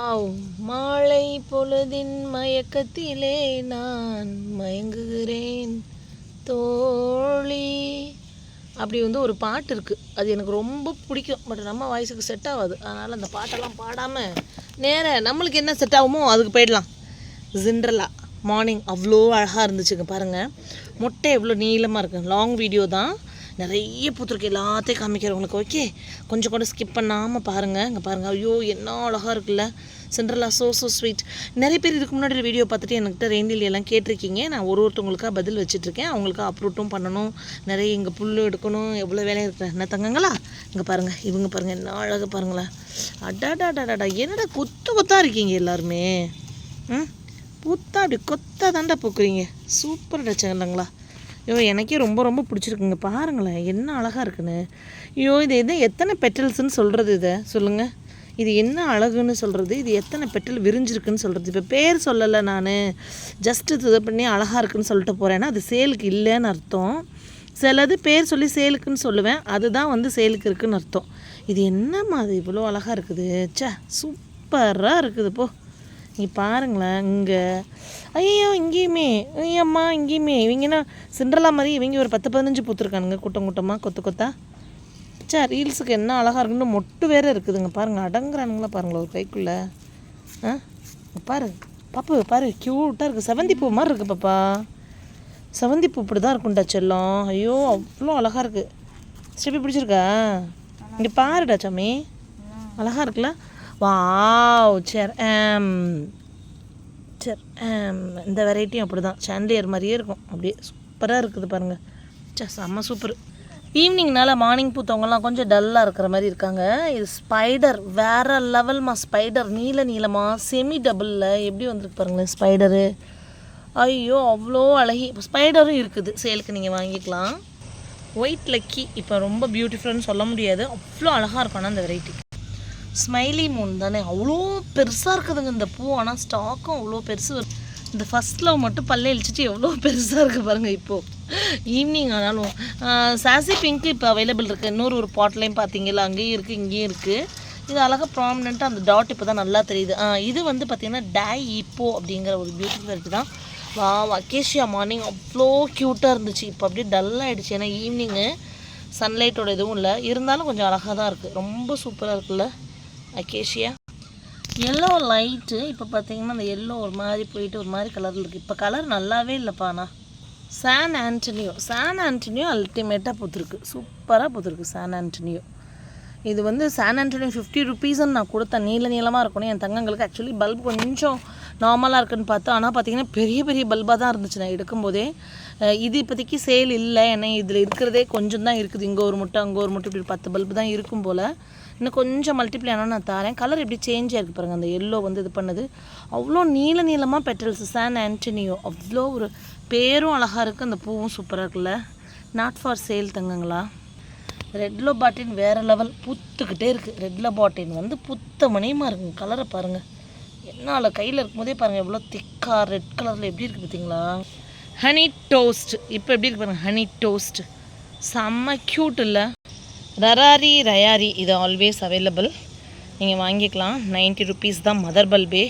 ஆவ் மாலை பொழுதின் மயக்கத்திலே நான் மயங்குகிறேன். தோழி. அப்படி வந்து ஒரு பாட்டு இருக்குது அது எனக்கு ரொம்ப பிடிக்கும். பட் நம்ம வாய்ஸுக்கு செட் ஆகாது. அதனால் அந்த பாட்டெல்லாம் பாடாமல் நேர நம்மளுக்கு என்ன செட் ஆகுமோ அதுக்கு போயிடலாம். ஜின்ட்ரலா மார்னிங் அவ்வளோ அழகாக இருந்துச்சுங்க பாருங்கள் மொட்டை எவ்வளோ நீளமாக இருக்குது லாங் வீடியோ தான். நிறைய பூத்துருக்கு எல்லாத்தையும் காமிக்கிறவங்களுக்கு ஓகே கொஞ்சம் கூட ஸ்கிப் பண்ணாமல் பாருங்கள் இங்கே பாருங்கள் ஐயோ என்ன அழகாக இருக்குல்ல. சென்ட்ரலா ஸோ ஸோ ஸ்வீட் நிறைய பேர் இதுக்கு முன்னாடி வீடியோ பார்த்துட்டு என்கிட்ட ரெயின்டில் எல்லாம் கேட்டிருக்கீங்க. நான் ஒரு ஒருத்தவங்களுக்காக பதில் வச்சுட்ருக்கேன் அவங்களுக்கு அப்ரூட்டும் பண்ணணும். நிறைய இங்கே புல் எடுக்கணும். எவ்வளோ வேலையாக இருக்கிற என்ன தங்கங்களா? இங்கே பாருங்கள் இவங்க பாருங்கள் என்ன அழகாக பாருங்களேன். அடாடாடாடாடா என்னடா கொத்து கொத்தாக இருக்கீங்க எல்லாருமே? ம்? பூத்தா அப்படி கொத்தா தாண்டா பூக்குறீங்க? சூப்பர் டச்சங்களா ஐயோ எனக்கே ரொம்ப ரொம்ப பிடிச்சிருக்குங்க. பாருங்களேன் என்ன அழகாக இருக்குன்னு. ஐயோ இது எது எத்தனை பெட்டல்ஸ்ன்னு சொல்கிறது இதை? சொல்லுங்கள் இது என்ன அழகுன்னு சொல்கிறது இது எத்தனை பெட்டல் விரிஞ்சிருக்குன்னு சொல்கிறது இப்போ பேர் சொல்லலை நான். ஜஸ்ட்டு இது பண்ணி அழகாக இருக்குன்னு சொல்லிட்டு போகிறேன்னா அது சேலுக்கு இல்லைன்னு அர்த்தம். சிலது பேர் சொல்லி சேலுக்குன்னு சொல்லுவேன். அதுதான் வந்து சேலுக்கு இருக்குன்னு அர்த்தம். இது என்னம்மா அது இவ்வளோ அழகாக இருக்குது? சே சூப்பராக இருக்குது போ. நீ பாருங்களேன் இங்கே. ஐயோ இங்கேயுமே. ஐயம்மா இங்கேயுமே. இவங்கன்னா சிண்ட்ரலா மாதிரி இவங்க ஒரு பத்து பதினஞ்சு பூத்துருக்கானுங்க கூட்டம் கூட்டமாக கொத்து கொத்தா. சே ரீல்ஸுக்கு என்ன அழகாக இருக்குன்னு மொட்டு வேறு இருக்குதுங்க. பாருங்கள் அடங்குறானுங்களா பாருங்களா ஒரு கைக்குள்ளே. ஆ? பாரு. பாப்பு பாரு. க்யூட்டாக இருக்குது செவந்தி பூ மாதிரி இருக்குது பாப்பா. செவந்தி பூ இப்படி தான் இருக்கும்டா செல்லம். ஐயோ அவ்வளோ அழகாக இருக்குது ஸ்டெப்பி பிடிச்சிருக்கா? இங்கே பாருடா சாமி. அழகாக இருக்குல்ல? வாவ் சரி ஆம் இந்த வெரைட்டியும் அப்படி தான் சாண்டியர் மாதிரியே இருக்கும். அப்படியே சூப்பராக இருக்குது பாருங்கள் சே செம்ம சூப்பர் ஈவினிங்னால மார்னிங் பூத்தவங்கலாம் கொஞ்சம் டல்லாக இருக்கிற மாதிரி இருக்காங்க. இது ஸ்பைடர் வேறு லெவல்மா ஸ்பைடர் நீல நீளமாக செமி டபுளில் எப்படி வந்திருக்கு பாருங்களேன் ஸ்பைடரு ஐயோ அவ்வளோ அழகி. ஸ்பைடரும் இருக்குது. சேலுக்கு நீங்கள் வாங்கிக்கலாம். ஒயிட் லக்கி இப்போ ரொம்ப பியூட்டிஃபுல்னு சொல்ல முடியாது. அவ்வளோ அழகாக இருக்கும் ஆனால் அந்த வெரைட்டி ஸ்மைலி மூன் தானே? அவ்வளோ பெருசாக இருக்குதுங்க இந்த பூ. ஆனால் ஸ்டாக்கும் அவ்வளோ பெருசு வருது. இந்த ஃபஸ்ட் லவ் மட்டும் பல்ல இழிச்சிட்டு எவ்வளோ பெருசாக இருக்குது பாருங்கள் இப்போது ஈவினிங் ஆனாலும் சாசி பிங்க் இப்போ அவைலபிள் இருக்குது இன்னொரு ஒரு பாட்லேயும் பார்த்தீங்களா அங்கேயும் இருக்குது இங்கேயும் இருக்குது இது அழகாக ப்ராமினெண்ட்டாக அந்த டாட் இப்போ தான் நல்லா தெரியுது. இது வந்து பார்த்திங்கன்னா டை இப்போ அப்படிங்கிற ஒரு பியூட்டிஃபுல் வெரைட்டி தான். வா அக்கேஷியா மார்னிங் அவ்வளோ க்யூட்டாக இருந்துச்சு. இப்போ அப்படியே டல் ஆகிடுச்சு ஏன்னா ஈவினிங்கு சன்லைட்டோட எதுவும் இல்லை. இருந்தாலும் கொஞ்சம் அழகாக தான் இருக்குது ரொம்ப சூப்பராக இருக்குல்ல. அக்கேஷியா எல்லோ லைட்டு இப்போ பார்த்தீங்கன்னா அந்த எல்லோ ஒரு மாதிரி போயிட்டு ஒரு மாதிரி கலரில் இருக்குது இப்போ கலர் நல்லாவே இல்லைப்பா சான் ஆண்டனியோ சான் ஆண்டனியோ அல்டிமேட்டாக பூத்துருக்கு. சூப்பராக பூத்துருக்கு சான் ஆண்டனியோ இது வந்து சான் ஆண்டனியோ ஃபிஃப்டி ருபீஸ்ன்னு நான் கொடுத்தேன். நீள நீளமாக இருக்கணும். என் தங்கங்களுக்கு ஆக்சுவலி பல்ப் கொஞ்சம் நார்மலாக இருக்குன்னு பார்த்தா ஆனால் பார்த்தீங்கன்னா பெரிய பெரிய பல்பாக தான் இருந்துச்சு நான் எடுக்கும்போதே. இது இப்போதைக்கு சேல் இல்லை. ஏன்னா இதில் இருக்கிறதே கொஞ்சம் தான் இருக்குது. இங்கே ஒரு முட்டை அங்கே ஒரு முட்டை இப்படி பத்து பல்பு தான் இருக்கும் போல். இன்னும் கொஞ்சம் மல்டிப்ளை ஆனால் நான் தரேன். கலர் எப்படி சேஞ்ச் ஆயிருக்கு பாருங்கள் அந்த எல்லோ வந்து இது பண்ணது. அவ்வளோ நீல நீளமாக பெட்டல்ஸ் சான் ஆன்டனியோ அவ்வளோ ஒரு பேரும் அழகாக இருக்குது அந்த பூவும் சூப்பராக இருக்குல்ல. நாட் ஃபார் சேல் தங்கங்களா. ரெட்லோ பாட்டின் வேறு லெவல் புத்துக்கிட்டே இருக்குது ரெட்லோ பாட்டின் வந்து புத்த மணியமாக இருக்குங்க கலரை பாருங்கள் என்னால் கையில் இருக்கும்போதே பாருங்கள் எவ்வளோ திக்காக ரெட் கலரில் எப்படி இருக்குது பார்த்தீங்களா ஹனி டோஸ்ட் இப்போ எப்படி இருக்கு பாருங்கள் ஹனி டோஸ்ட் செம்ம க்யூட் இல்லை? ரராரி ரயாரி இது ஆல்வேஸ் அவைலபிள் நீங்கள் வாங்கிக்கலாம். 90 ருபீஸ் தான் மதர் பல்பே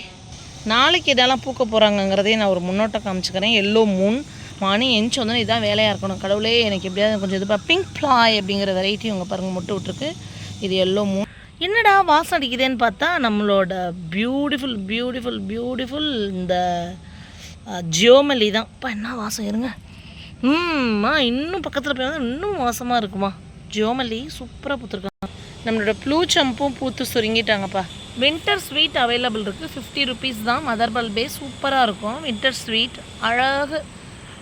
நாளைக்கு இதெல்லாம் பூக்க போகிறாங்கங்கிறதே நான் ஒரு முன்னோட்டம் காமிச்சுக்கிறேன். எல்லோ மூன் மார்னிங் எஞ்சி வந்தோன்னே இதான் வேலையாக இருக்கணும். கடவுளே எனக்கு எப்படியாவது கொஞ்சம் இது பிங்க் ஃப்ளாய் அப்படிங்கிற வெரைட்டி உங்கள் பாருங்கள் முட்டு விட்ருக்கு இது எல்லோ மூன் என்னடா வாசம் அடிக்குதேன்னு பார்த்தா நம்மளோட பியூட்டிஃபுல் பியூட்டிஃபுல் பியூட்டிஃபுல் இந்த ஜியோமல்லி தான். இப்போ என்ன வாசம் இருங்க. ம்மா இன்னும் பக்கத்தில் போய் இன்னும் வாசமாக இருக்குமா? ஜோமல்லி சூப்பராக பூத்துருக்காங்க. நம்மளோட ப்ளூ சம்பும் பூத்து சுருங்கிட்டாங்கப்பா. வின்டர் ஸ்வீட் அவைலபிள் இருக்குது ஃபிஃப்டி ருபீஸ் தான். மதர் பல்பே சூப்பராக இருக்கும். வின்டர் ஸ்வீட் அழகு.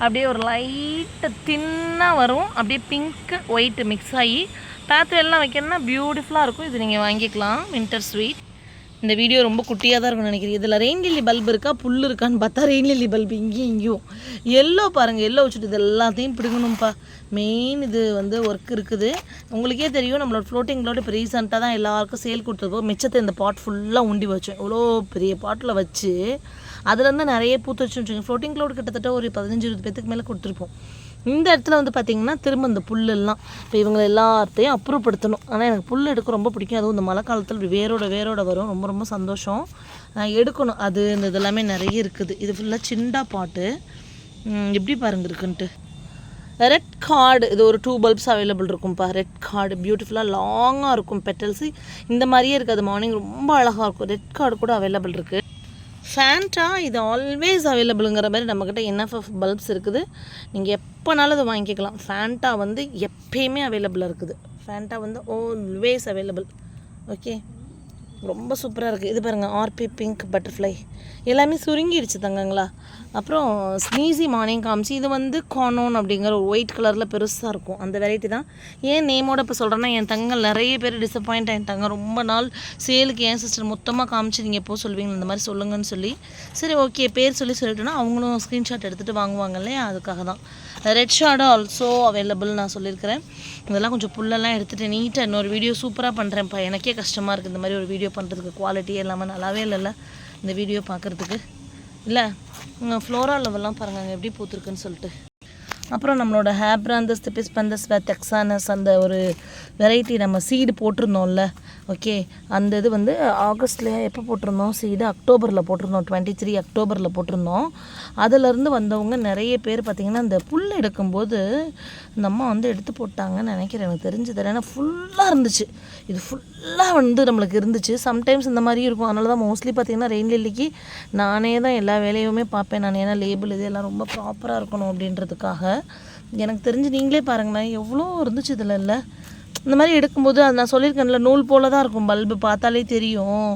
அப்படியே ஒரு லைட்டு தின்னாக வரும். அப்படியே பிங்க்கு ஒயிட்டு மிக்ஸ் ஆகி பேத்து எல்லாம் வைக்கணும்னா பியூட்டிஃபுல்லாக இருக்கும். இது நீங்கள் வாங்கிக்கலாம். வின்டர் ஸ்வீட் இந்த வீடியோ ரொம்ப குட்டியாக தான் இருக்கும்னு நினைக்கிறேன் இதில் ரெயின் லில்லி பல்ப் இருக்கா? புல் இருக்கான்னு பார்த்தா ரெயின் லில்லி பல்ப் இங்கேயும் இங்கேயும். எல்லோ பாருங்கள் எல்லோ வச்சுட்டு இது எல்லாத்தையும் பிடுங்கணும்ப்பா மெயின் இது வந்து ஒர்க் இருக்குது. உங்களுக்கே தெரியும் நம்மளோட ஃப்ளோட்டிங் க்ளவுட் இப்போ ரீசெண்டாக தான் எல்லாருக்கும் சேல் கொடுத்துருக்கோம். மிச்சத்தை இந்த பாட் ஃபுல்லாக உண்டி வச்சோம். இவ்வளோ பெரிய பாட்டில் வச்சு. அதுலேருந்து நிறைய பூத்து வச்சு ஃப்ளோட்டிங் க்ளவுட் கிட்டத்தட்ட ஒரு பதினஞ்சு இருபது பேத்துக்கு மேலே கொடுத்துருப்போம். இந்த இடத்துல வந்து பார்த்திங்கன்னா திரும்ப இந்த புல்லெல்லாம் இப்போ இவங்களை எல்லாத்தையும் அப்புறப்படுத்தணும். ஆனால் எனக்கு புல் எடுக்க ரொம்ப பிடிக்கும். அதுவும் இந்த மழை காலத்தில் இப்படி வேரோட வேரோட வரும். ரொம்ப ரொம்ப சந்தோஷம். நான் எடுக்கணும். அது இந்த இதெல்லாமே நிறைய இருக்குது. இது ஃபுல்லாக சிண்டா பாட்டு. எப்படி பாருங்க இருக்குன்ட்டு. ரெட் கார்டு இது ஒரு டூ பல்ப்ஸ் அவைலபிள் இருக்கும்ப்பா ரெட் கார்டு பியூட்டிஃபுல்லாக லாங்காக இருக்கும். பெட்டல்ஸு இந்த மாதிரியே இருக்காது. மார்னிங் ரொம்ப அழகாக இருக்கும். ரெட் கார்டு கூட அவைலபிள் இருக்குது ஃபேண்டா இது ஆல்வேஸ் அவைலபிளுங்கிற மாதிரி நம்மக்கிட்ட என்எஃப்எஃப் பல்ப்ஸ் இருக்குது. நீங்கள் எப்போனாலும் அதை வாங்கிக்கலாம். ஃபேண்டா வந்து எப்பயுமே அவைலபிளாக இருக்குது. ஃபேண்டா வந்து ஆல்வேஸ் அவைலபிள் ஓகே ரொம்ப சூப்பராக இருக்குது இது பாருங்கள் ஆர்பி பிங்க் பட்டர்ஃப்ளை எல்லாமே சுருங்கிடுச்சு தங்கங்களா? அப்புறம் ஸ்னீசி மார்னிங் காமிச்சு இது வந்து கானோன் அப்படிங்கிற ஒரு ஒயிட் கலரில் பெருசாக இருக்கும். அந்த வெரைட்டி தான். ஏன் நேமோட இப்போ சொல்கிறேன்னா என் தங்க நிறைய பேர் டிசப்பாயிண்ட் ஆகிட்டாங்க ரொம்ப நாள் சேலுக்கு ஏன் சிஸ்டர் மொத்தமாக காமிச்சு நீங்கள் எப்போ சொல்வீங்க இந்த மாதிரி சொல்லுங்கன்னு சொல்லி. சரி ஓகே பேர் சொல்லி சொல்லிட்டோன்னா அவங்களும் ஸ்க்ரீன்ஷாட் எடுத்துகிட்டு வாங்குவாங்க இல்லையா? அதுக்காக தான். ரெட் ஷார்டும் ஆல்சோ அவைலபிள் நான் சொல்லியிருக்கிறேன். இதெல்லாம் கொஞ்சம் புல்லெல்லாம் எடுத்துகிட்டு நீட்டாக இன்னொரு வீடியோ சூப்பராக பண்ணுறேன்ப்பா எனக்கே கஷ்டமாக இருக்குது இந்த மாதிரி ஒரு வீடியோ பண்ணுறதுக்கு குவாலிட்டி எல்லாமே நல்லாவே இல்லைல்ல இந்த வீடியோ பார்க்குறதுக்கு. இல்லை ஃப்ளோரா லெவல்லாம் பாருங்க அங்கே எப்படி பூத்துருக்குன்னு சொல்லிட்டு. அப்புறம் நம்மளோட ஹேப்ராந்தஸ் திப்பிஸ் பந்தஸ் டெக்ஸானஸ் அந்த ஒரு வெரைட்டி நம்ம சீடு போட்டிருந்தோம்ல ஓகே அந்த இது வந்து ஆகஸ்ட்லேயே எப்போ போட்டிருந்தோம்? சீடு அக்டோபரில் போட்டிருந்தோம் டுவெண்ட்டி த்ரீ அக்டோபரில் போட்டிருந்தோம். அதிலேருந்து வந்தவங்க நிறைய பேர் பார்த்திங்கன்னா அந்த புல் எடுக்கும்போது இந்த அம்மா வந்து எடுத்து போட்டாங்கன்னு நினைக்கிறேன் எனக்கு தெரிஞ்சது. ஏன்னா ஃபுல்லாக இருந்துச்சு. இது ஃபுல் எல்லாம் வந்து நம்மளுக்கு இருந்துச்சு. சம்டைம்ஸ் இந்த மாதிரி இருக்கும். அதனால தான் மோஸ்ட்லி பார்த்திங்கன்னா ரெயின் லில்லிக்கு நானே தான் எல்லா வேலையுமே பார்ப்பேன் நான். ஏன்னா லேபிள் இது எல்லாம் ரொம்ப ப்ராப்பராக இருக்கணும் அப்படின்றதுக்காக. எனக்கு தெரிஞ்சு நீங்களே பாருங்களேன் எவ்வளோ இருந்துச்சு இதில் இல்லை. இந்த மாதிரி எடுக்கும்போது அது நான் சொல்லியிருக்கேன்ல நூல் போல தான் இருக்கும். பல்பு பார்த்தாலே தெரியும்.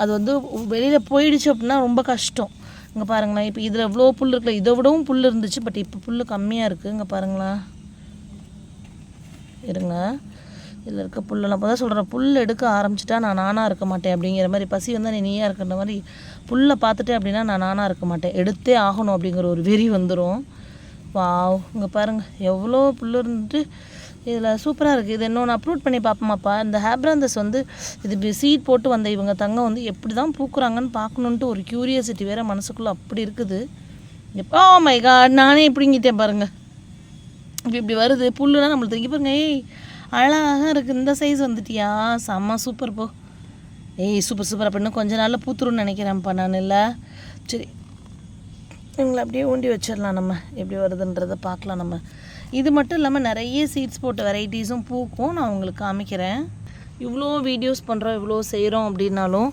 அது வந்து வெளியில் போயிடுச்சு அப்படின்னா ரொம்ப கஷ்டம். இங்கே பாருங்களேன் இப்போ இதில் எவ்வளோ புல் இருக்குல்ல இதை விடவும் புல் இருந்துச்சு. பட் இப்போ புல் கம்மியாக இருக்குது இங்கே பாருங்களேன். இருங்க. இதில் இருக்க புல்லெல்லாம். இப்போ தான் சொல்கிறேன் புல் எடுக்க ஆரம்பிச்சிட்டா நான் நானாக இருக்க மாட்டேன் அப்படிங்கிற மாதிரி. பசி வந்தால் நீ நீயாக இருக்கிற மாதிரி புல்லை பார்த்துட்டேன் அப்படின்னா நான் நானாக இருக்க மாட்டேன். எடுத்தே ஆகணும் அப்படிங்கிற ஒரு வெறி வந்துடும் வாவ் இங்கே பாருங்கள் எவ்வளோ புல் இருந்துட்டு இதில் சூப்பராக இருக்குது இது இன்னொன்று அப்லோட் பண்ணி பார்ப்போமாப்பா. இந்த ஹேப்ராந்தஸ் வந்து இது சீட் போட்டு வந்த இவங்க தங்கம் வந்து எப்படி தான் பூக்குறாங்கன்னு பார்க்கணுன்ட்டு ஒரு க்யூரியாசிட்டி வேறு மனசுக்குள்ளே அப்படி இருக்குது. எப்போ மை காட் நானே இப்படிங்கிட்டேன் பாருங்கள் இப்படி இப்படி வருது புல்லுனா நம்மளுக்கு தெரியும் பாருங்க. ஏய் அழகாக இருக்குது இந்த சைஸ் வந்துட்டியா? செம்ம சூப்பர் போ. ஏய் சூப்பர் சூப்பர் அப்படின்னு கொஞ்ச நாளில் பூத்துருன்னு நினைக்கிறேன்ப்பா நான் இல்லை? சரி. இவங்களை அப்படியே ஊண்டி வச்சிடலாம் நம்ம. எப்படி வருதுன்றதை பார்க்கலாம் நம்ம. இது மட்டும் இல்லாமல் நிறைய சீட்ஸ் போட்ட வெரைட்டிஸும் பூக்கும். நான் உங்களுக்கு காமிக்கிறேன். இவ்வளோ வீடியோஸ் பண்ணுறோம் இவ்வளோ செய்கிறோம் அப்படின்னாலும்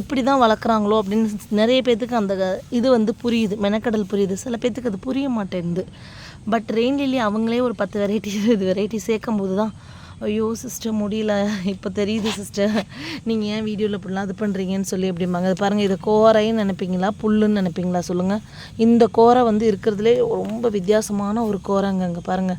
எப்படி தான் வளர்க்குறாங்களோ அப்படின்னு நிறைய பேர்த்துக்கு அந்த இது வந்து புரியுது. மெனக்கடல் புரியுது. சில பேர்த்துக்கு அது புரிய மாட்டேங்குது. பட் ரெயின் லில்லி அவங்களே ஒரு பத்து வெரைட்டி இது வெரைட்டி சேர்க்கும் போது தான் ஐயோ சிஸ்டர் முடியல. இப்போ தெரியுது சிஸ்டர் நீங்கள் ஏன் வீடியோவில் இப்படிலாம் இது பண்ணுறீங்கன்னு சொல்லி அப்படிம்பாங்க. அது பாருங்கள் இதை கோரைன்னு நினைப்பீங்களா? புல்லுன்னு நினைப்பீங்களா? சொல்லுங்கள் இந்த கோரை வந்து இருக்கிறதுலே ரொம்ப வித்தியாசமான ஒரு கோரைங்க அங்கே பாருங்கள்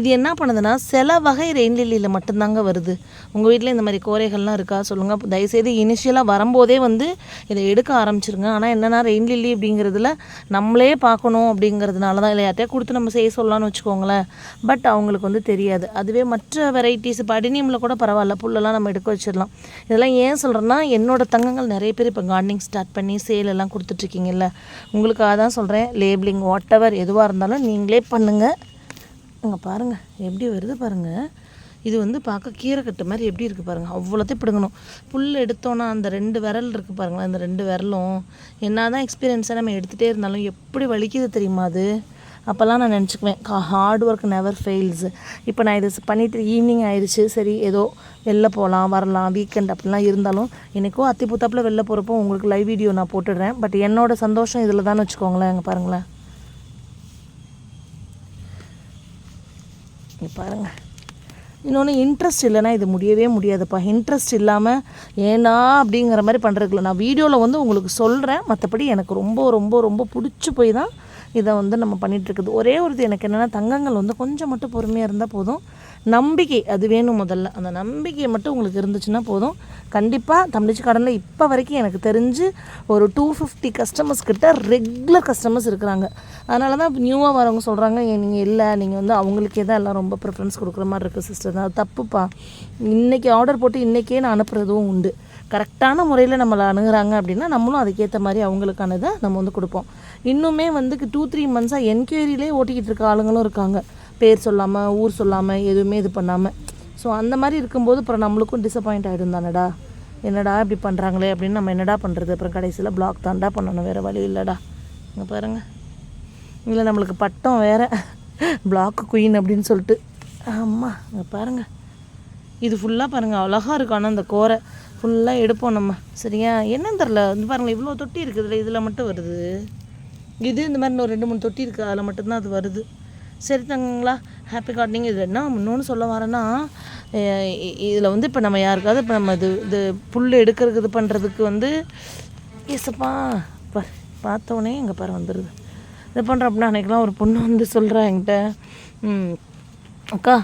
இது என்ன பண்ணுதுன்னா சில வகை ரெயின் லில்லியில் மட்டும்தாங்க வருது. உங்கள் வீட்டில் இந்த மாதிரி கோரைகள்லாம் இருக்கா? சொல்லுங்கள் தயவுசெய்து இனிஷியலாக வரும்போதே வந்து இதை எடுக்க ஆரம்பிச்சிருங்க. ஆனால் என்னென்னா ரெயின் லில்லி அப்படிங்கிறதுல நம்மளே பார்க்கணும் அப்படிங்கிறதுனால தான் இல்லை யார்ட்டையா கொடுத்து நம்ம செய்ய சொல்லலாம்னு வச்சுக்கோங்களேன். பட் அவங்களுக்கு வந்து தெரியாது. அதுவே மற்ற வெரைட்டி வெரைட்டிஸ் இப்போ அடினியமில் கூட பரவாயில்ல. புல்லெல்லாம் நம்ம எடுக்க வச்சிடலாம். இதெல்லாம் ஏன் சொல்கிறேன்னா என்னோட தங்கங்கள் நிறைய பேர் இப்போ கார்டனிங் ஸ்டார்ட் பண்ணி சேல் எல்லாம் கொடுத்துட்ருக்கீங்கல்ல உங்களுக்காக தான் சொல்கிறேன் லேபிளிங் வாட் எவர் எதுவாக இருந்தாலும் நீங்களே பண்ணுங்கள் இங்கே பாருங்கள் எப்படி வருது பாருங்கள் இது வந்து பார்க்க கீரை கட்டு மாதிரி எப்படி இருக்குது பாருங்கள் அவ்வளோத்தையும் பிடுங்கணும். புல் எடுத்தோன்னா அந்த ரெண்டு விரல் இருக்குது பாருங்களேன் அந்த ரெண்டு விரலும். என்ன தான் எக்ஸ்பீரியன்ஸாக நம்ம எடுத்துகிட்டே இருந்தாலும் எப்படி வலிக்குது தெரியுமா அது? அப்போல்லாம் நான் நினச்சிக்குவேன் ஹார்ட் ஒர்க் நெவர் ஃபெயில்ஸு இப்போ நான் இது பண்ணிட்டு ஈவினிங் ஆயிடுச்சு சரி ஏதோ வெளில போகலாம் வரலாம் வீக்கெண்ட் அப்படிலாம் இருந்தாலும் எனக்கும் அத்தி புத்தாப்பில் வெளில போகிறப்போ உங்களுக்கு லைவ் வீடியோ நான் போட்டுடுறேன். பட் என்னோட சந்தோஷம் இதில் தான் வச்சுக்கோங்களேன் அங்கே பாருங்களேன். இங்க பாருங்க. இன்னொன்று இன்ட்ரெஸ்ட் இல்லைனா இது முடியவே முடியாதுப்பா. இன்ட்ரெஸ்ட் இல்லாமல் ஏன்னா அப்படிங்கிற மாதிரி பண்ணுறதுல நான் வீடியோவில் வந்து உங்களுக்கு சொல்கிறேன் மற்றபடி எனக்கு ரொம்ப ரொம்ப ரொம்ப பிடிச்சி போய் தான் இதை வந்து நம்ம பண்ணிகிட்ருக்குது ஒரே ஒரு இது எனக்கு என்னென்னா தங்கங்கள் வந்து கொஞ்சம் மட்டும் பொறுமையாக இருந்தால் போதும். நம்பிக்கை அது வேணும் முதல்ல. அந்த நம்பிக்கை மட்டும் உங்களுக்கு இருந்துச்சுன்னா போதும். கண்டிப்பாக தமிழ்ச்சி கடனில் இப்போ வரைக்கும் எனக்கு தெரிஞ்சு ஒரு டூ ஃபிஃப்டி கஸ்டமர்ஸ் கிட்ட ரெகுலர் கஸ்டமர்ஸ் இருக்கிறாங்க. அதனால தான் நியூவாக வரவங்க சொல்கிறாங்க நீங்கள் இல்லை. நீங்கள் வந்து அவங்களுக்கே தான் எல்லாம் ரொம்ப ப்ரிஃபரன்ஸ் கொடுக்குற மாதிரி இருக்குது சிஸ்டர் தான் தப்புப்பா. இன்றைக்கி ஆர்டர் போட்டு இன்றைக்கே நான் அனுப்புகிறதும் உண்டு. கரெக்டான முறையில் நம்மளை அணுகிறாங்க அப்படின்னா நம்மளும் அதுக்கேற்ற மாதிரி அவங்களுக்கானதை நம்ம வந்து கொடுப்போம். இன்னுமே வந்து டூ த்ரீ மந்த்ஸாக என்கொயரியிலே ஓட்டிக்கிட்டு இருக்க ஆளுங்களும் இருக்காங்க. பேர் சொல்லாமல் ஊர் சொல்லாமல் எதுவுமே இது பண்ணாமல் ஸோ அந்த மாதிரி இருக்கும்போது அப்புறம் நம்மளுக்கும் டிசப்பாயிண்ட் ஆகிடும் தானடா? என்னடா இப்படி பண்ணுறாங்களே அப்படின்னு நம்ம என்னடா பண்ணுறது அப்புறம் கடைசியில் பிளாக் தான்டா பண்ணணும் வேறு வழி இல்லைடா. இங்கே பாருங்கள் இல்லை நம்மளுக்கு பட்டம் வேறு. பிளாக் குயின் அப்படின்னு சொல்லிட்டு. ஆமாம் இங்கே பாருங்கள் இது ஃபுல்லாக பாருங்கள் அழகாக இருக்கும் ஆனால் அந்த கோரை. ஃபுல்லாக எடுப்போம் நம்ம. சரியா? என்னன்னு தெரில வந்து பாருங்கள் இவ்வளோ தொட்டி இருக்குதுல்ல இதில் மட்டும் வருது. இது இந்த மாதிரி ஒரு ரெண்டு மூணு தொட்டி இருக்குது அதில் மட்டும்தான் அது வருது. சரி தங்கங்களா ஹாப்பி கார்டனிங் இது என்ன இன்னொன்று சொல்ல வரேன்னா இதில் வந்து இப்போ நம்ம யாருக்காவது இப்போ நம்ம இது இது புல் எடுக்கிறதுக்கு இது பண்ணுறதுக்கு வந்து ஏசப்பா பா பார்த்தோன்னே எங்கள் பாரு வந்துடுது இது பண்ணுறோம் அப்படின்னா அன்றைக்கெலாம் ஒரு பொண்ணு வந்து சொல்கிறா என்கிட்ட அக்கா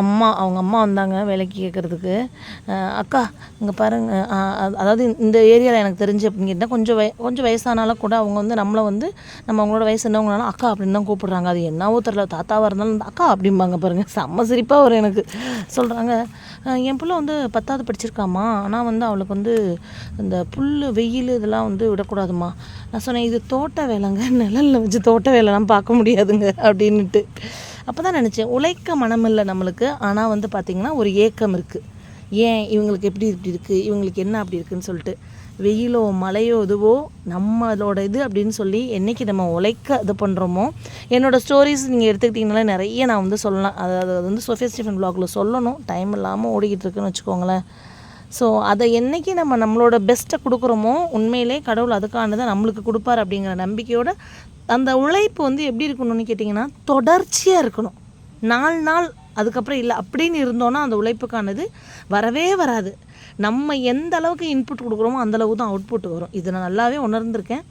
அம்மா அவங்க அம்மா வந்தாங்க வேலைக்கு கேட்குறதுக்கு. அக்கா இங்கே பாருங்க. அதாவது இந்த ஏரியாவில் எனக்கு தெரிஞ்சு அப்படின்னு கேட்டால் கொஞ்சம் வய கொஞ்சம் வயசானாலும் கூட அவங்க வந்து நம்மளை வந்து நம்ம அவங்களோட வயசு என்னவங்களாலும் அக்கா அப்படின்னு தான் கூப்பிடுறாங்க. அது என்னவோ தெரில தாத்தாவாக இருந்தாலும் அக்கா அப்படிம்பாங்க பாருங்கள் செம்ம சிரிப்பாக வரும் எனக்கு. சொல்கிறாங்க என் பிள்ளை வந்து பத்தாவது படிச்சிருக்காம்மா. ஆனால் வந்து அவளுக்கு வந்து இந்த புல் வெயில் இதெல்லாம் வந்து விடக்கூடாதும்மா. நான் சொன்னேன் இது தோட்ட வேலைங்க. நிழல்ல வச்சு தோட்ட வேலைலாம் பார்க்க முடியாதுங்க. அப்படின்னுட்டு. அப்போ தான் நினச்சேன். உழைக்க மனமில்லை நம்மளுக்கு. ஆனால் வந்து பார்த்திங்கன்னா ஒரு ஏக்கம் இருக்குது ஏன் இவங்களுக்கு எப்படி இப்படி இருக்குது இவங்களுக்கு என்ன அப்படி இருக்குதுன்னு சொல்லிட்டு. வெயிலோ மழையோ இதுவோ நம்மளோட இது அப்படின்னு சொல்லி என்னைக்கு நம்ம உழைக்க இது பண்ணுறோமோ என்னோடய ஸ்டோரிஸ் நீங்கள் எடுத்துக்கிட்டிங்கனாலே நிறைய நான் வந்து சொல்லலாம். அதாவது அது வந்து சோஃபியா ஸ்டீஃபன் பிளாகில் சொல்லணும். டைம் இல்லாமல் ஓடிக்கிட்டு இருக்குன்னு வச்சுக்கோங்களேன். ஸோ அதை என்னைக்கு நம்ம நம்மளோட பெஸ்ட்டை கொடுக்குறோமோ உண்மையிலே கடவுள் அதுக்கானதை நம்மளுக்கு கொடுப்பார் அப்படிங்கிற நம்பிக்கையோட அந்த உழைப்பு வந்து எப்படி இருக்கணும்னு கேட்டிங்கன்னா தொடர்ச்சியாக இருக்கணும். நாலு நாள் அதுக்கப்புறம் இல்லை அப்படின்னு இருந்தோன்னா அந்த உழைப்புக்கானது வரவே வராது. நம்ம எந்த அளவுக்கு இன்புட் கொடுக்குறோமோ அந்த தான் அவுட்புட் வரும். இதை நான் நல்லாவே உணர்ந்திருக்கேன்.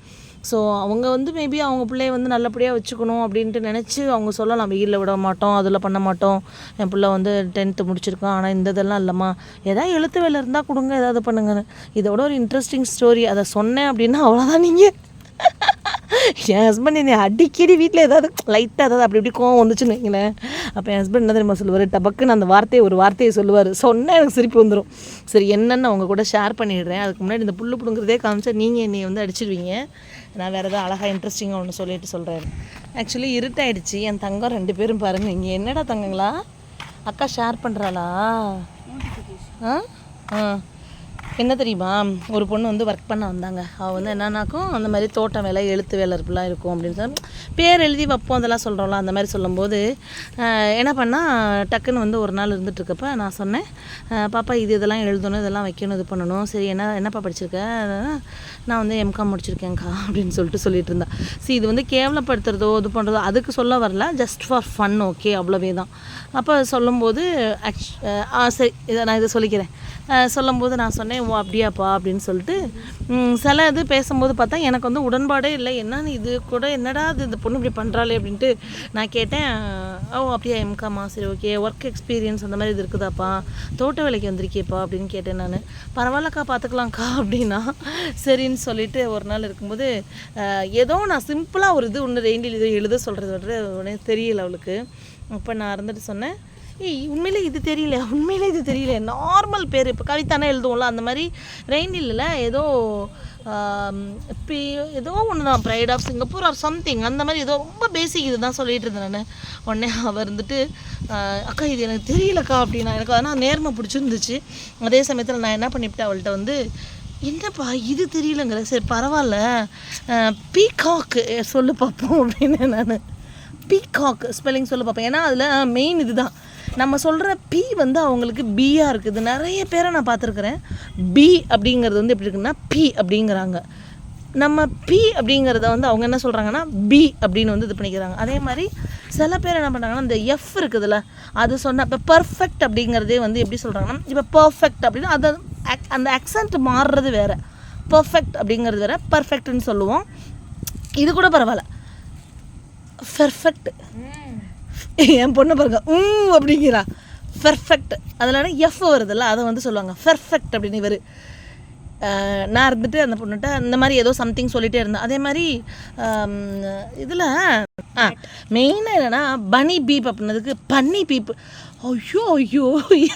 ஸோ அவங்க வந்து மேபி அவங்க பிள்ளைய வந்து நல்லபடியாக வச்சுக்கணும் அப்படின்ட்டு நினச்சி அவங்க சொல்லலாம். வெயிலில் விட மாட்டோம் அதில் பண்ண மாட்டோம். என் பிள்ளை வந்து டென்த்து முடிச்சிருக்கான் ஆனால் இந்த இதெல்லாம் இல்லைம்மா. ஏதாவது எழுத்து வேலை இருந்தால் கொடுங்க ஏதாவது பண்ணுங்கன்னு. இதோட ஒரு இன்ட்ரெஸ்டிங் ஸ்டோரி அதை சொன்னேன் அப்படின்னா அவ்வளோதான் நீங்கள் என் ஹஸ்பண்ட் என்னை அடிக்கடி வீட்டில் ஏதாவது லைட்டாக ஏதாவது அப்படி இப்படி கோவம் வந்துச்சுன்னு வைங்களேன். அப்போ என் ஹஸ்பண்ட் என்ன தெரியுமா சொல்லுவார்? டபக்குன்னு அந்த வார்த்தையை ஒரு வார்த்தையை சொல்லுவார். சொன்னால் எனக்கு சிரிப்பு வந்துடும் சரி என்னன்னு அவங்க கூட ஷேர் பண்ணிடுறேன். அதுக்கு முன்னாடி இந்த புல்லு பிடுங்குறதே காமிச்சா நீங்கள் என்னை வந்து அடிச்சிடுவீங்க நான் வேறு ஏதாவது அழகாக இன்ட்ரெஸ்டிங்காக ஒன்று சொல்லிட்டு சொல்கிறேன் ஆக்சுவலி இருட்டாயிடுச்சு. என் தங்கம் ரெண்டு பேரும் பாருங்கள் இங்கே என்னடா தங்கங்களா? அக்கா ஷேர் பண்ணுறாளா ஆ? ஆ. என்ன தெரியுமா? ஒரு பொண்ணு வந்து ஒர்க் பண்ண வந்தாங்க. அவள் வந்து என்னன்னாக்கும் அந்த மாதிரி தோட்டம் வேலை எழுத்து வேலை இருக்கும் அப்படின்னு சொல்லி பேர் எழுதி வைப்போம் அதெல்லாம் சொல்கிறோம்ல அந்த மாதிரி சொல்லும்போது என்ன பண்ணால் டக்குன்னு வந்து ஒரு நாள் இருந்துட்டுருக்கப்ப நான் சொன்னேன் பாப்பா இது இதெல்லாம் எழுதணும் இதெல்லாம் வைக்கணும் இது பண்ணணும். சரி என்ன என்னப்பா படிச்சிருக்கேன் நான் வந்து எம்காம் முடிச்சிருக்கேன்க்கா அப்படின்னு சொல்லிட்டு சொல்லிட்டு இருந்தா. சரி இது வந்து கேவலப்படுத்துறதோ இது பண்ணுறதோ அதுக்கு சொல்ல வரல. ஜஸ்ட் ஃபார் ஃபன் ஓகே அவ்வளோவே தான். அப்போ சொல்லும்போது ஆக்ச் சரி இதை நான் இதை சொல்லிக்கிறேன். சொல்லும்போது நான் சொன்னேன் ஓ அப்படியாப்பா அப்படின்னு சொல்லிட்டு சில இது பேசும்போது பார்த்தா எனக்கு வந்து உடன்பாடே இல்லை. என்னன்னு இது கூட என்னடா இது பொண்ணு இப்படி பண்ணுறாளே அப்படின்ட்டு நான் கேட்டேன் ஓ அப்படியா எம்காமா சரி ஓகே ஒர்க் எக்ஸ்பீரியன்ஸ் அந்த மாதிரி இது இருக்குதாப்பா? தோட்ட வேலைக்கு வந்திருக்கேப்பா அப்படின்னு கேட்டேன் நான். பரவாயில்லக்கா பார்த்துக்கலாம்க்கா அப்படின்னா சரின்னு சொல்லிட்டு ஒரு நாள் இருக்கும்போது ஏதோ நான் சிம்பிளாக ஒரு இது ஒன்று ரெயின்டில் இது எழுத சொல்கிறது வந்து உடனே தெரியல அவளுக்கு. அப்போ நான் இருந்துட்டு சொன்னேன் ஏய் உண்மையிலே இது தெரியல உண்மையிலே இது தெரியல. நார்மல் பேர். இப்போ கவிதானே எழுதுவோம்ல அந்த மாதிரி ரெயின் இல்லை ஏதோ ஆம், ஏதோ ஒன்று தான் pride of Singapore or something அந்த மாதிரி ஏதோ ரொம்ப பேசிக் இது தான் சொல்லிட்டு இருந்தேன் நான். உடனே அவள் இருந்துட்டு அக்கா இது எனக்கு தெரியலக்கா அப்படின்னா எனக்கு அதனால் நேர்மை பிடிச்சிருந்துச்சு. அதே சமயத்தில் நான் என்ன பண்ணிவிட்டேன் அவள்கிட்ட வந்து என்னப்பா இது தெரியலங்கிற சரி பரவாயில்ல. பீகாக்கு சொல்லு பார்ப்போம் அப்படின்னு நான். பீகாக் ஸ்பெல்லிங் சொல்ல பார்ப்பேன் ஏன்னா அதில் மெயின் இதுதான். நம்ம சொல்கிற பி வந்து அவங்களுக்கு பியாக இருக்குது. நிறைய பேரை நான் பார்த்துருக்குறேன். பி அப்படிங்கிறது வந்து எப்படி இருக்குன்னா பி அப்படிங்கிறாங்க. நம்ம பி அப்படிங்கிறத வந்து அவங்க என்ன சொல்கிறாங்கன்னா பி அப்படின்னு வந்து இது பண்ணிக்கிறாங்க. அதே மாதிரி சில பேர் என்ன பண்ணுறாங்கன்னா இந்த எஃப் இருக்குதுல்ல அது சொன்னால் இப்போ பர்ஃபெக்ட் அப்படிங்கிறதே வந்து எப்படி சொல்கிறாங்கன்னா இப்போ பர்ஃபெக்ட் அப்படின்னு அது அந்த அக்சன்ட் மாறுறது வேறு. பர்ஃபெக்ட் அப்படிங்கிறது வேறு பர்ஃபெக்ட்னு சொல்லுவோம். இது கூட பரவாயில்ல. பெர்ஃபெக்ட் என் பொண்ணு பாருங்க ம் அப்படிங்கிறா. பெர்ஃபெக்ட் அதில் எஃப் வருதுல்ல அதை வந்து சொல்லுவாங்க. பெர்ஃபெக்ட் அப்படின்னு இவர். நான் இருந்துட்டு அந்த பொண்ணுகிட்ட இந்த மாதிரி ஏதோ சம்திங் சொல்லிட்டே இருந்தேன். அதே மாதிரி இதில் ஆ மெயினாக என்னன்னா பனி பீப் அப்படின்னதுக்கு பன்னி பீப் ஐயோ ஐயோ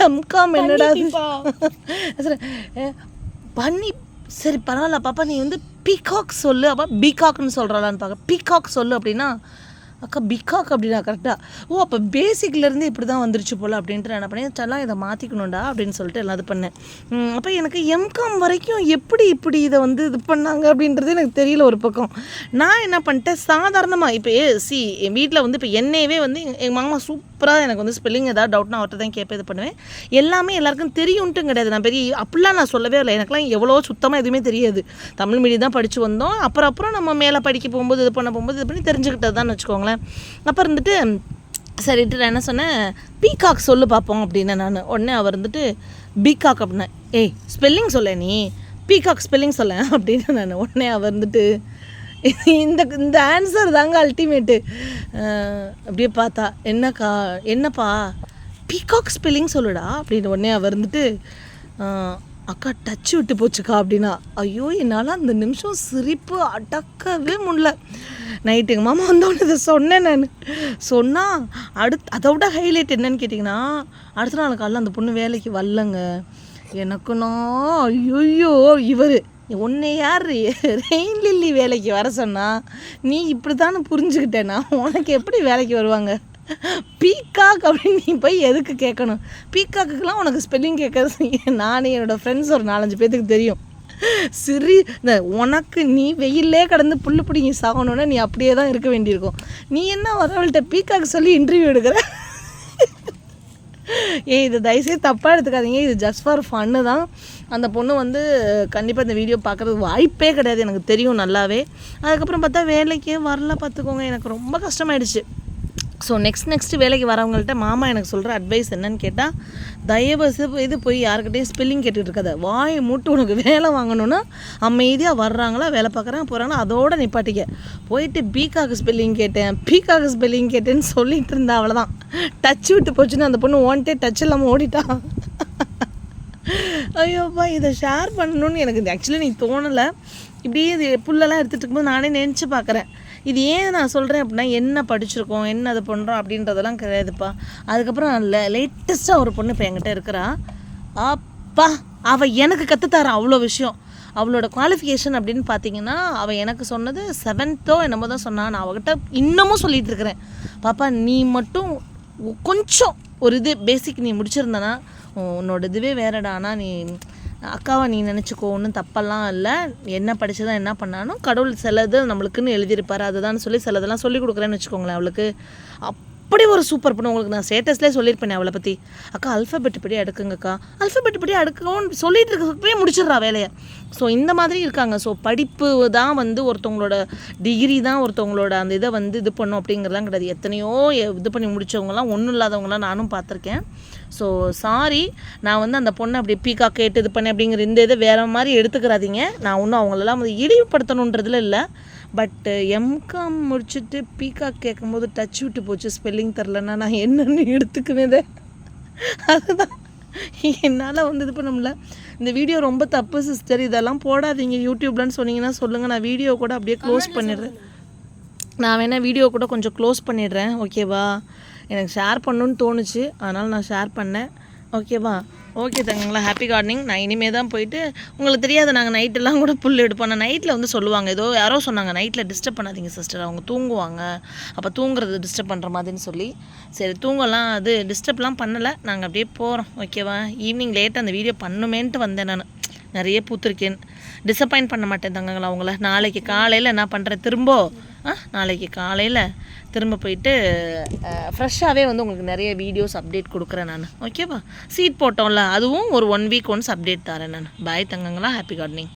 எம்காம் என்னடா பண்ணி சரி பரவாயில்ல பாப்பா நீ வந்து பீகாக் சொல்லு. அப்போ பீகாக்னு சொல்கிறாளான்னு பார்க்க பீகாக். சொல்லு அப்படின்னா அக்கா பிகாக் அப்படின்னா கரெக்டாக ஓ அப்போ பேசிக்லேருந்து இப்படி தான் வந்துருச்சு போல் அப்படின்ட்டு நான் என்ன பண்ணேன் சலாம் இதை மாற்றிக்கணும்டா அப்படின்னு சொல்லிட்டு எல்லாம் இது பண்ணேன். அப்போ எனக்கு எம்காம் வரைக்கும் எப்படி இப்படி இதை வந்து இது பண்ணாங்க அப்படின்றது எனக்கு தெரியல ஒரு பக்கம். நான் என்ன பண்ணிட்டேன் சாதாரணமாக இப்போ சி என் வீட்டில் வந்து இப்போ என்னையவே வந்து எங்கள் மாமா சூப்பராக எனக்கு வந்து ஸ்பெல்லிங் ஏதாவது டவுட்னா அவர்கிட்ட தான் கேட்பேன் இது பண்ணுவேன். எல்லாமே எல்லாருக்கும் தெரியும்ட்டும் கிடையாது. நான் பெரிய அப்படிலாம் நான் சொல்லவே இல்லை. எனக்குலாம் எவ்வளோ சுத்தமாக எதுவுமே தெரியாது. தமிழ் மீடியம் தான் படித்து வந்தோம். அப்புறம் அப்புறம் நம்ம மேலே படிக்க போகும்போது இது பண்ண போகும்போது இது பண்ணி தெரிஞ்சுக்கிட்டது தான் வச்சுக்கோங்களேன். அப்புறம் இருந்துட்டு சரிட்டு நான் என்ன சொன்னேன்? பீகாக் சொல்லு பார்ப்போம் அப்படின்னு நான். உடனே அவர் வந்துட்டு பீகாக் அப்படின்னேன் ஏய் ஸ்பெல்லிங் சொல்ல நீ. பீகாக் ஸ்பெல்லிங் சொல்ல அப்படின்னு நான். உடனே அவர் வந்துட்டு இந்த இந்த ஆன்சர் தாங்க அல்டிமேட்டு அப்படியே பார்த்தா என்னக்கா என்னப்பா? பீகாக் ஸ்பெல்லிங் சொல்லுடா அப்படின்னு உடனே அவர் வந்துட்டு அக்கா டச் விட்டு போச்சுக்கா அப்படின்னா ஐயோ என்னால் அந்த நிமிஷம் சிரிப்பு அடக்கவே முடியல. நைட்டு எங்கள் மாமா வந்தவொடனே இதை சொன்னேன் நான். சொன்னால் அடுத் அதை விட ஹைலைட் என்னன்னு கேட்டிங்கன்னா அடுத்த நாள் காலைல அந்த பொண்ணு வேலைக்கு வரலங்க. எனக்குன்னா ஐயோ இவர். உன்னை யார் ரெயின் லில்லி வேலைக்கு வர சொன்னா நீ இப்படி தானே புரிஞ்சுக்கிட்டேன்னா உனக்கு எப்படி வேலைக்கு வருவாங்க? பீகாக் அப்படின்னு நீ போய் எதுக்கு கேட்கணும்? பீகாக்குக்கெலாம் உனக்கு ஸ்பெல்லிங் கேட்கறது நானே என்னோடய ஃப்ரெண்ட்ஸ் ஒரு நாலஞ்சு பேத்துக்கு தெரியும். சிரி இந்த உனக்கு நீ வெயிலே கடந்து புல்லு பிடிங்கி சாகணுன்னா நீ அப்படியே தான் இருக்க வேண்டியிருக்கும். நீ என்ன வரவள்கிட்ட பீகாக் சொல்லி இன்டர்வியூ எடுக்கிற? ஏய் இது தயவுசெய்து தப்பாக எடுத்துக்காதீங்க. இது ஜஸ்ட் ஃபார் ஃபன்னு தான். அந்த பொண்ணு வந்து கண்டிப்பாக இந்த வீடியோ பார்க்குறது வாய்ப்பே கிடையாது எனக்கு தெரியும் நல்லாவே. அதுக்கப்புறம் பார்த்தா வேலைக்கே வரல பார்த்துக்கோங்க. எனக்கு ரொம்ப கஷ்டமாயிடுச்சு. ஸோ நெக்ஸ்ட் நெக்ஸ்ட் வேலைக்கு வரவங்கள்ட்ட மாமா எனக்கு சொல்கிற அட்வைஸ் என்னன்னு கேட்டால் தயவு இது போய் யாருக்கிட்டையும் ஸ்பெல்லிங் கேட்டுகிட்டு இருக்காத வாய் மூட்டு உனக்கு வேலை வாங்கணும்னா அமைதியாக வர்றாங்களா வேலை பார்க்குறாங்க போகிறாங்களா அதோட நிப்பாட்டிக்க. போயிட்டு பீகாக்கு ஸ்பெல்லிங் கேட்டேன். பீகாக்கு ஸ்பெல்லிங் கேட்டேன்னு சொல்லிகிட்டு இருந்தா அவ்வளோதான் டச் விட்டு போச்சுன்னு அந்த பொண்ணு ஒன்ட்டே டச் இல்லாமல் ஓடிட்டா. ஐயோப்பா இதை ஷேர் பண்ணணும்னு எனக்கு ஆக்சுவலி நீ தோணலை. இப்படியே இது புல்லெல்லாம் எடுத்துகிட்டு இருக்கும்போது நானே நினச்சி பார்க்குறேன். இது ஏன் நான் சொல்கிறேன் அப்படின்னா என்ன படிச்சிருக்கோம் என்ன அதை பண்ணுறோம் அப்படின்றதெல்லாம் கிடையாதுப்பா. அதுக்கப்புறம் லே லேட்டஸ்ட்டாக ஒரு பொண்ணு இப்போ என்கிட்ட இருக்கிறா. அப்பா அவள் எனக்கு கற்றுத்தரா அவ்வளோ விஷயம். அவளோட குவாலிஃபிகேஷன் அப்படின்னு பார்த்தீங்கன்னா அவள் எனக்கு சொன்னது செவன்த்தோ என்னமோ தான் சொன்னான் நான் அவகிட்ட இன்னமும் சொல்லிகிட்டு இருக்கிறேன். பாப்பா நீ மட்டும் கொஞ்சம் ஒரு இது பேசிக் நீ முடிச்சிருந்தனா உன்னோட இதுவே வேறடா. ஆனால் நீ அக்காவை நீ நினச்சிக்கோ ஒன்றும் தப்பெல்லாம் இல்லை. என்ன படித்ததான் என்ன பண்ணாலும் கடவுள் சிலது நம்மளுக்குன்னு எழுதியிருப்பார். அதுதான் சொல்லி சிலதெல்லாம் சொல்லி கொடுக்குறேன்னு வச்சுக்கோங்களேன் அவளுக்கு. அப் அப்படி ஒரு சூப்பர் பொண்ணு உங்களுக்கு நான் ஸ்டேட்டஸ்லேயே சொல்லியிருப்பேன் அவளை பற்றி அக்கா அல்ஃபபெட் படி அடுக்குங்கக்கா அல்ஃபபெட் படி அடுக்கவும் சொல்லிட்டு இருக்கப்பே முடிச்சிடுறா வேலையை. ஸோ இந்த மாதிரி இருக்காங்க. ஸோ படிப்பு தான் வந்து ஒருத்தவங்களோட டிகிரி தான் ஒருத்தவங்களோட அந்த இதை வந்து இது பண்ணும் அப்படிங்கிறதுலாம் கிடையாது. எத்தனையோ இது பண்ணி முடித்தவங்களாம் ஒன்றும் இல்லாதவங்களாம் நானும் பார்த்துருக்கேன். ஸோ சாரி நான் வந்து அந்த பொண்ணை அப்படி பீக்கா கேட்டு இது பண்ணேன் அப்படிங்கிற இந்த இதை வேறு மாதிரி எடுத்துக்கிறாதீங்க. நான் ஒன்றும் அவங்களெல்லாம் வந்து இழிவுபடுத்தணுன்றதுல இல்லை. பட்டு எம்காம் முடிச்சுட்டு பீகாக் கேட்கும்போது டச் விட்டு போச்சு ஸ்பெல்லிங் தெரிலன்னா நான் என்னன்னு எடுத்துக்குவேதே அதுதான். என்னால் வந்து இது பண்ண முடியல. இந்த வீடியோ ரொம்ப தப்பு சிஸ்டர் இதெல்லாம் போடாதீங்க. யூடியூப்லன்னு சொன்னீங்கன்னா சொல்லுங்கள் நான் வீடியோ கூட அப்படியே க்ளோஸ் பண்ணிடுறேன். நான் வேணால் வீடியோ கூட கொஞ்சம் க்ளோஸ் பண்ணிடுறேன். ஓகேவா எனக்கு ஷேர் பண்ணணும்னு தோணுச்சு. அதனால் நான் ஷேர் பண்ணேன். ஓகேவா? ஓகே தங்கங்களா ஹாப்பி கார்டனிங் நான் இனிமேல் தான் போயிட்டு உங்களுக்கு தெரியாது நாங்கள் நைட்டெல்லாம் கூட புல் எடுப்போம். நான் நைட்டில் வந்து சொல்லுவாங்க ஏதோ யாரோ சொன்னாங்க நைட்டில் டிஸ்டர்ப் பண்ணாதீங்க சிஸ்டர் அவங்க தூங்குவாங்க. அப்போ தூங்குறது டிஸ்டர்ப் பண்ணுற மாதிரின்னு சொல்லி. சரி தூங்கலாம். அது டிஸ்டர்ப்லாம் பண்ணலை. நாங்கள் அப்படியே போகிறோம் ஓகேவா? ஈவினிங் லேட்டாக அந்த வீடியோ பண்ணுமேன்ட்டு வந்தேன் நான். நிறைய பூத்துருக்கேன். டிசப்பாயின்ட் பண்ண மாட்டேன் தங்கங்களா அவங்கள. நாளைக்கு காலையில் என்ன பண்ணுறேன் திரும்ப. நாளைக்கு காலையில் திரும்ப போயிட்டு ஃப்ரெஷ்ஷாகவே வந்து உங்களுக்கு நிறைய வீடியோஸ் அப்டேட் கொடுக்குறேன் நான். ஓகேவா சீட் போட்டோம்ல அதுவும் ஒரு ஒன் வீக் ஒன்ஸ் அப்டேட் தரேன் நான். பாய் தங்கங்களா ஹாப்பி கார்டனிங்